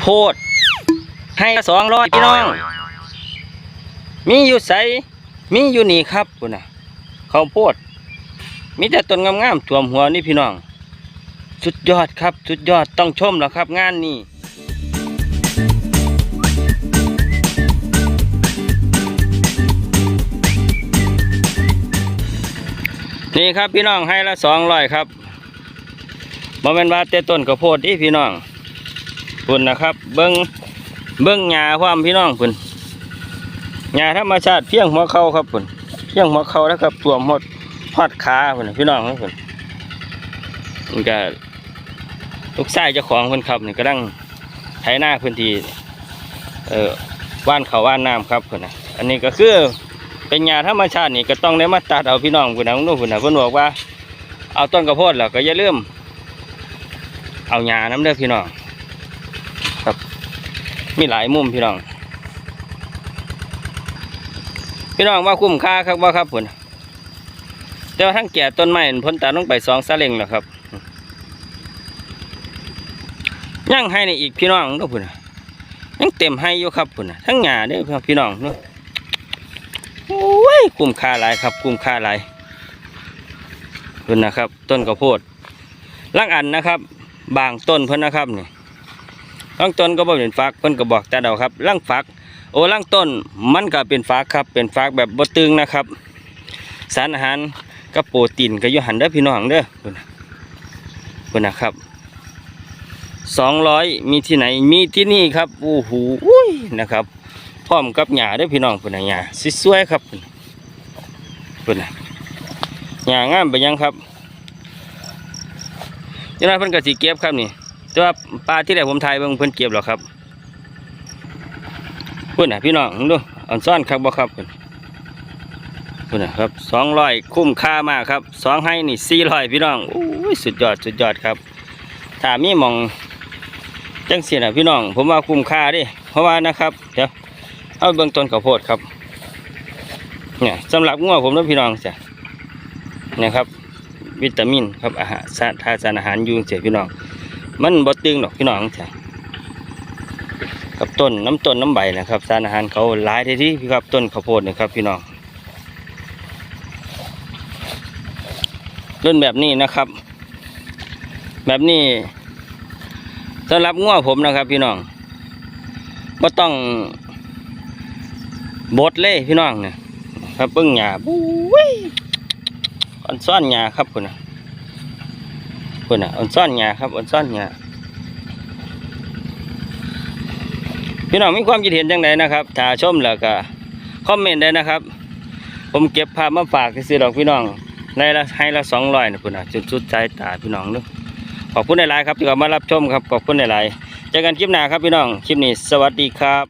โพด ให้สองร้อยพี่น้อง มีอยู่ใสมีอยู่นี่ครับคุณน่ะข้าวโพด มีแต่ต้นงามๆท่วมหัวนี่พี่น้อง สุดยอดครับ สุดยอดต้องชมแล้วครับ งานนี้นี่ครับพี่น้องให้ละสองร้อยครับบ่แม่นว่าแต่ต้นข้าวโพดที่พี่น้อง พุ่นนะครับ เบิ้งเบิ้งหญ้าความพี่น้องพุ่นหญ้าธรรมชาติเพียงหัวเข่าครับพุ่นเพียงหัวเข่าแล้วครับท่วมหมดฮอดขาพุ่นพี่น้องครับพุ่นมันก็ลูกชายเจ้าของเพิ่นครับนี่กำลังไถนาพื้นที่เอ่อว่านเขาว่านน้ำครับพุ่นนะอันนี้ก็คือเป็นหญ้าธรรมชาตินี่ก็ต้องได้มาตัดเอาพี่น้องพุ่นนะนู่นพุ่นนะเพิ่นบอกว่า เอาต้นกระโพดแล้วก็อย่าลืมเอาหญ้าน้ำเด้อพี่น้อง มีหลายมุมพี่น้อง พี่น้องว่าคุ้มค่าครับว่าครับผลแต่ว่าทั้งแก่ต้นไม้นั่นพ้นตาลงไปสองซาเล็งแล้วครับยังให้ในอีกพี่น้องก็พุ่นยังเต็มให้อยู่ครับพุ่นทั้งหญ้าเด้อครับพี่น้องเนาะโอ้ยคุ้มค่าหลายครับคุ้มค่าหลายพุ่นนะครับ ต้นข้าวโพดล่างอันนะครับ บางต้นเพิ่นนะครับเนี่ย ล่างต้นก็บ่เป็นฟักเพิ่นก็บอกแต่เดาครับล่างฟัก โอ้ล่างต้นมันก็เป็นฟักครับ เป็นฟักแบบบ่ตึงนะครับ สารอาหารกับโปรตีนก็อยู่หันเด้อพี่น้องเด้อพุ่นนะพุ่นนะครับสองร้อยมีที่ไหนมีที่นี่ครับโอ้โหนะครับ พร้อมกับหญ้าเด้อพี่น้องพุ่นน่ะหญ้าสวยๆครับพุ่นนะพุ่นน่ะหญ้างามไปยังครับเจ้าหน้าเพิ่นก็สิเก็บครับนี่ แต่ว่าปลาที่ไหนผมถ่ายเบิ่งเพิ่นเก็บหรอครับพุ่นน่ะพี่น้องดูอ่อนซ่อนครับบ่ครับพุ่นนนะครับสองร้อยคุ้มค่ามากครับสองให้นี่สี่ร้อยพี่น้องอ้ยสุดยอดสุดยอดครับถ้ามีมองจังเสียน่ะพี่น้อง ผมว่าคุ้มค่าดิเพราะว่านะครับเดี๋ยวเอาเบื้องต้นข้าวโพดครับเนี่ยสำหรับงัวผมนะพี่น้องจ้ะเนี่ยครับ วิตามินครับอาหารสารทาสารอาหารยูงเสียพี่น้อง มันบ่ตึงหรอกพี่น้องจ้ะกับต้นน้ำต้นน้ำใบนะครับสารอาหารเขาหลายทีที่พี่ครับต้นข้าวโพดนะครับพี่น้องรุ่นแบบนี้นะครับ แบบนี้สำหรับง้อผมนะครับ พี่น้องก็ต้องบดเลยพี่น้องเนี่ยครับเบิ้งหญ้าบุ้ยอ่อนซ่อนหญ้าครับคุณนะ คุณนะอ่อนซ่อนหญ้าครับอ่อนซ่อนหญ้าพี่น้องมีความคิดเห็นจังไดนะครับถ้าชมแล้วก็คอมเมนต์ได้นะครับ ผมเก็บภาพมาฝากซื้อดอกพี่น้องในละให้ละสองร้อยนะพุ่นะจุดสุดใจตาพี่น้องเนึกขอบคุณหลายๆครับที่เข้ามารับชมครับขอบคุณหลายๆเจอกันคลิปหน้าครับพี่น้องคลิปนี้สวัสดีครับ